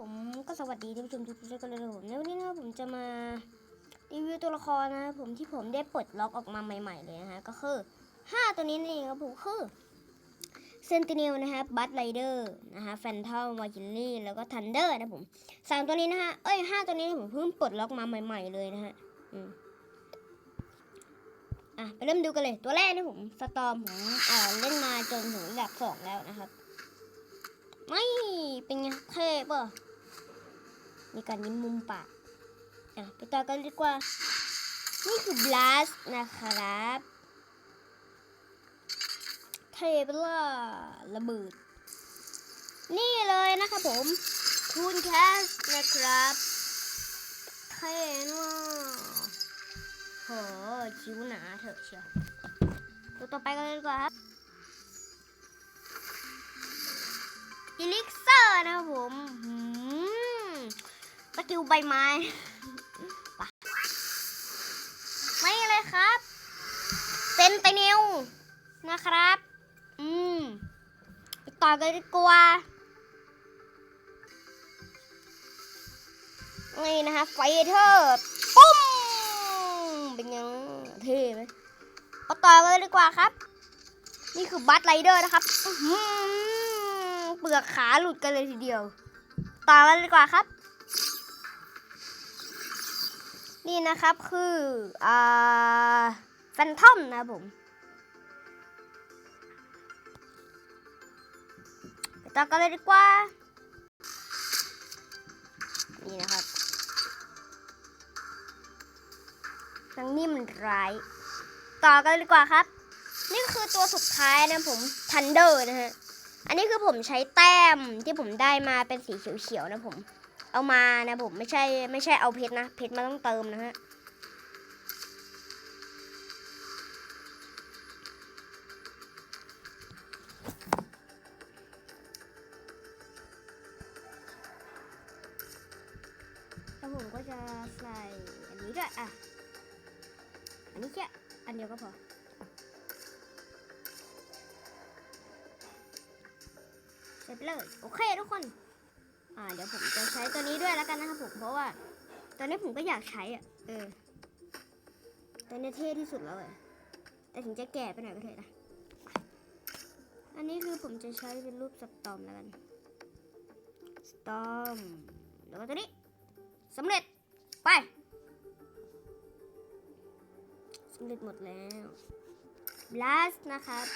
ผมก็สวัสดีท่านผู้ชมทุกท่านกันเลยนะผมในวันนี้นะผมจะมารีวิวตัวละครนะผมที่ผมได้ปลดล็อกออกมาใหม่ ๆ เลยนะฮะก็คือ 5 ตัวนี้นั่นเองครับผมคือเซนติเนลนะฮะบัตไรเดอร์นะฮะแฟนทอมวากินลี่แล้วก็ทันเดอร์นะผมสามตัวนี้นะฮะเอ้ยห้าตัวนี้ผมเพิ่งปลดล็อกมาใหม่ ๆเลยนะฮะอืมอะไปเริ่มดูกันเลยตัวแรกนะผมสตอมผมอ่าเล่นมาจนถึงระดับสองแล้วนะครับ ไม่เป็นไงเท่ปะ มีการยิ้มมุมปากอะไปต่อกันดีกว่า นี่คือบลัสนะครับเทเปล่าระเบิด นี่เลยนะครับผมคูณแคสนะครับเท่มากโหคิ้วหนาเถอะเชียวตัวต่อไปกันเลยดีกว่าครับอิลิก ใบไม้ไม่เลยครับเซนเตนิวนะครับ อืมต่อกันดีกว่านี่นะคะไฟเทอร์ปุ้มเป็นยังเท่ไหมไปต่อกันเลยดีกว่าครับ นี่คือบัตไรเดอร์นะครับเปลือกขาหลุดกันเลยทีเดียว ต่อกันเลยดีกว่าครับ นี่นะครับคืออ่าแฟนทอมนะผมไปต่อกันเลยดีกว่า นี่นะครับนางนี่มันร้าย ต่อกันเลยดีกว่าครับ นี่คือตัวสุดท้ายนะผมทันเดอร์นะฮะ อันนี้คือผมใช้แต้มที่ผมได้มาเป็นสีเขียวๆนะผม เอามานะผมไม่ใช่ไม่ใช่เอาเพชรนะเพชรมันต้องเติมนะฮะแล้วผมก็จะใส่อันนี้ด้วยอะอันนี้แค่อันเดียวก็พอเสร็จเลยโอเคทุกคน เดี๋ยวผมจะใช้ตัวนี้ด้วยแล้วกันนะครับผมเพราะว่าตอนนี้ผมก็อยากใช้อะเออตัวนี้เท่ที่สุดแล้วเลยแต่ถึงจะแก่ไปหน่อยก็เถอะนะอันนี้คือผมจะใช้เป็นรูปสตอมแล้วกันสตอมแล้วก็ตัวนี้สำเร็จไปสำเร็จหมดแล้ว blast นะครับ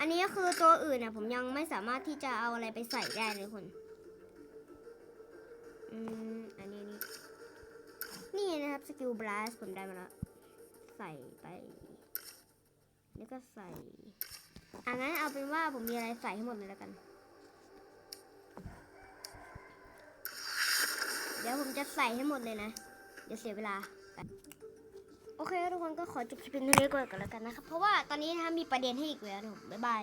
อันนี้ก็คือตัวอื่นเนี่ยผมยังไม่สามารถที่จะเอาอะไรไปใส่ได้เลยทุกคนอืมอันนี้นี่นี่นะครับสกิลบลัสผมได้มาแล้ว ใส่ไปนี่ก็ใส่อันนั้นเอาเป็นว่าผมมีอะไรใส่ให้หมดเลยแล้วกัน เดี๋ยวผมจะใส่ให้หมดเลยนะ เดี๋ยวเสียเวลา โอเคทุกคนก็ขอจบคลิปนี้ก่อนกันแล้วกันนะครับ เพราะว่าตอนนี้นะคะมีประเด็นให้อีกแล้วนะผมบ๊ายบาย